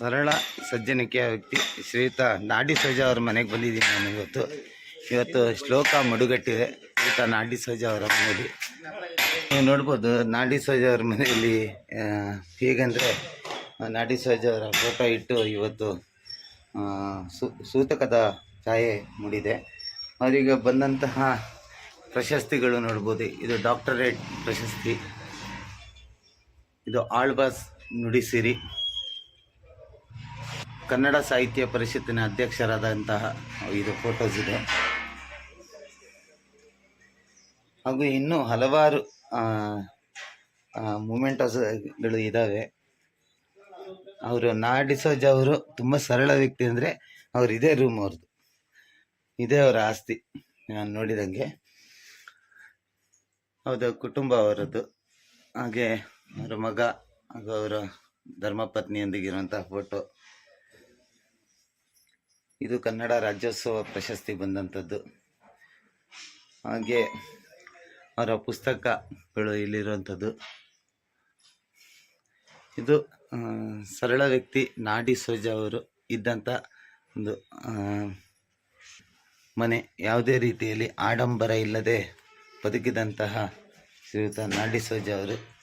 ಸರಳ, ಸಜ್ಜನಿಕೆಯ ವ್ಯಕ್ತಿ ಶ್ರೀಯುತ ನಾಡಿ ಸೋಜ ಅವ್ರ ಮನೆಗೆ ಬಂದಿದ್ದೀನಿ ನಾನು ಇವತ್ತು. ಇವತ್ತು ಶ್ಲೋಕ ಮಡುಗಟ್ಟಿದೆ. ಶ್ರೀಯುತ ನಾಡಿ ಸೋಜ ಅವರ ಮನೆಯಲ್ಲಿ. ನೀವು ನೋಡ್ಬೋದು ನಾಡಿ ಸೋಜ ಅವ್ರ ಮನೆಯಲ್ಲಿ ಹೇಗೆಂದರೆ ನಾಡಿ ಸೋಜ ಅವರ ಫೋಟೋ ಇಟ್ಟು ಇವತ್ತು ಸೂತಕದ ಛಾಯೆ ಮೂಡಿದೆ. ಅವರಿಗೆ ಬಂದಂತಹ ಪ್ರಶಸ್ತಿಗಳು ನೋಡ್ಬೋದು. ಇದು ಡಾಕ್ಟರೇಟ್ ಪ್ರಶಸ್ತಿ. ಇದು ಆಳ್ಬಾಸ್ ನುಡಿಸಿರಿ. ಕನ್ನಡ ಸಾಹಿತ್ಯ ಪರಿಷತ್ತಿನ ಅಧ್ಯಕ್ಷರಾದಂತಹ ಇದು ಫೋಟೋಸ್ ಇದೆ. ಹಾಗೂ ಇನ್ನೂ ಹಲವಾರು ಮೂಮೆಂಟಸ್ಗಳು ಇದ್ದಾವೆ ಅವರು ನಾಡಿಸೋಜ್ ಅವರು ತುಂಬ ಸರಳ ವ್ಯಕ್ತಿ ಅಂದರೆ ಅವ್ರು ಇದೇ ರೂಮ್ ಅವ್ರದ್ದು. ಇದೇ ಅವರ ಆಸ್ತಿ, ನಾನು ನೋಡಿದಂಗೆ. ಹೌದು, ಕುಟುಂಬ ಅವರದ್ದು. ಹಾಗೆ ಅವರ ಮಗ ಹಾಗೂ ಅವರ ಧರ್ಮಪತ್ನಿಯೊಂದಿಗಿರುವಂತಹ ಫೋಟೋ ಇದು ಕನ್ನಡ ರಾಜ್ಯೋತ್ಸವ ಪ್ರಶಸ್ತಿ ಬಂದಂಥದ್ದು. ಹಾಗೆ ಅವರ ಪುಸ್ತಕಗಳು ಇಲ್ಲಿರುವಂಥದ್ದು. ಇದು ಸರಳ ವ್ಯಕ್ತಿ ನಾಡಿ ಸೋಜ ಅವರು ಇದ್ದಂಥ ಒಂದು ಮನೆ. ಯಾವುದೇ ರೀತಿಯಲ್ಲಿ ಆಡಂಬರ ಇಲ್ಲದೆ ಬದುಕಿದಂತಹ ಶ್ರೀಯುತ ನಾಡಿ ಸೋಜ ಅವರು